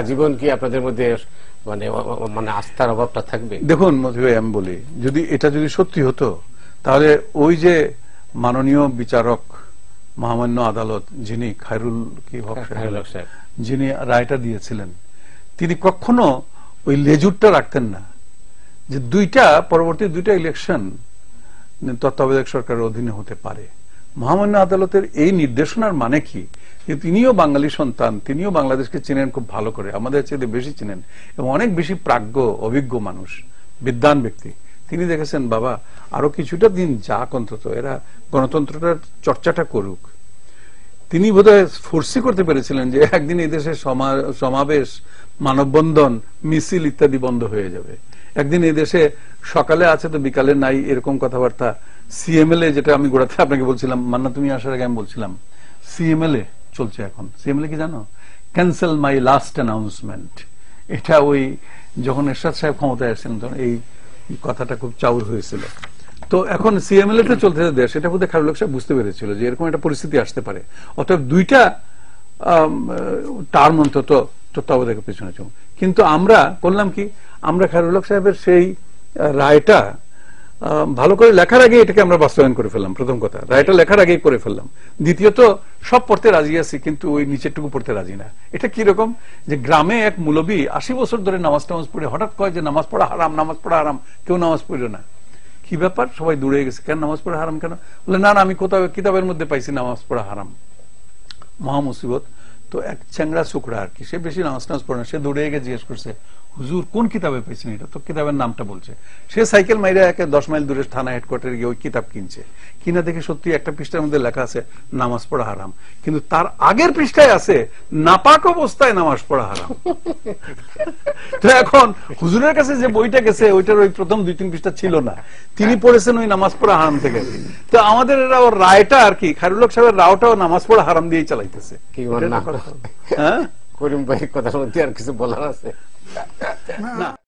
আজীবন কি আপনাদের মধ্যে মানে মানে আস্থার অভাবটা থাকবে? দেখুন মধু ভাই, আমি বলি যদি এটা যদি সত্যি হতো তাহলে ওই যে মাননীয় বিচারক মহামান্য আদালত যিনি খায়রুল কি হক সাহেব। যিনি রায়টা দিয়েছিলেন তিনি কখনো ওই লেজুরটা রাখতেন না যে দুইটা পরবর্তী দুইটা ইলেকশন তত্ত্বাবধায়ক সরকারের অধীনে হতে পারে। মহামান্য আদালতের এই নির্দেশনার মানে কি? যে তিনিও বাঙালি সন্তান, তিনিও বাংলাদেশকে চিনেন খুব ভালো করে, আমাদের চেয়ে বেশি চিনেন এবং অনেক বেশি প্রাজ্ঞ, অভিজ্ঞ মানুষ, বিদ্বান ব্যক্তি। তিনি দেখেছেন, বাবা, আরও কিছুটা দিন যাক অন্তত, এরা গণতন্ত্রটার চর্চাটা করুক। তিনি বোধহয় ফোর্সি করতে পেরেছিলেন যে একদিন এই দেশে সমা- সমাবেশ, মানববন্ধন, মিছিল ইত্যাদি বন্ধ হয়ে যাবে। একদিন এই দেশে সকালে আছে তো বিকালে নাই এরকম কথাবার্তা। সিএমএলএ, যেটা আমি গোড়াতে আপনাকে বলছিলাম, মান্না, তুমি আসার আগে আমি বলছিলাম, সিএমএলএ চলছে এখন। সিএমএলএ কি জানো? ক্যান্সেল মাই লাস্ট অ্যানাউন্সমেন্ট এটা ওই যখন এরশাদ সাহেব ক্ষমতায় আসছিলেন তখন এই কথাটা খুব চাউর হয়েছিল। তো এখন সিএমএলএ তে চলতে দেশ। এটা বোধহয় খারুল সাহেব বুঝতে পেরেছিল যে এরকম একটা পরিস্থিতি আসতে পারে। অতএব দুইটা টার্ম অন্তত তত্ত্বাবধায়কের পেছনে কিন্তু আমরা করলাম কি? আমরা খারুল সাহেবের সেই রায়টা ভালো করে লেখার আগে এটাকে আমরা বাস্তবায়ন করে ফেললাম, প্রথম কথা। রায়টা লেখার আগেই করে ফেললাম। দ্বিতীয়ত, সব পড়তে রাজি আছি, কিন্তু ওই নিচেরটুকু পড়তে রাজি না। এটা কি রকম? যে গ্রামে এক মুলবি আশি বছর ধরে নামাজ টামাজ পড়ে, হঠাৎ কয় যে নামাজ পড়া হারাম, নামাজ পড়া হারাম, কেউ নামাজ পড়ল না। কি ব্যাপার? সবাই দূরে গেছে। কেন নামাজ পড়া হারাম কেন? বলে, না না, আমি কোথাও কিতাবের মধ্যে পাইছি নামাজ পড়া হারাম। মহা মুসিবত। তো এক চ্যাংরা শুকরা আর কি, সে বেশি নামাজ টামাজ পড়ে না, সে দূরে গিয়ে জিজ্ঞেস করছে হুজুর কোন কিতাবে পেয়েছেন এটা? তো কিতাবের নামটা বলছে। সে সাইকেল মাইরা একে দশ মাইল দূরে থানা হেডকোয়ার্টারে গিয়ে ওই কিতাব কিনছে। কিনা দেখে সত্যি একটা পৃষ্ঠার মধ্যে লেখা আছে নামাজ পড়া হারাম। কিন্তু তার আগের পৃষ্ঠায় আছে নাপাক অবস্থায় নামাজ পড়া হারাম। তো এখন হুজুরের কাছে যে বইটা গেছে ওইটার ওই প্রথম দুই তিন পৃষ্ঠা ছিল না। তিনি পড়েছেন ওই নামাজ পড়া হারাম থেকে। তো আমাদের এরা ওর রায়টা আর কি খারুল হক সাহেবের রাওটাও নামাজ পড়া হারাম দিয়ে চালাইতেছে। না হ্যাঁ? করিম ভাই কথার মধ্যে আর কিছু বলার আছে? না